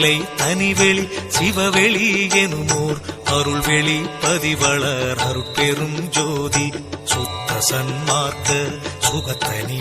திருநிலை தனிவெளி சிவவெளி எனுமோர். அருள்வெளி பதிவளர் அருட்பெரும் ஜோதி. சுத்த சன்மார்க்க சுகத்தனி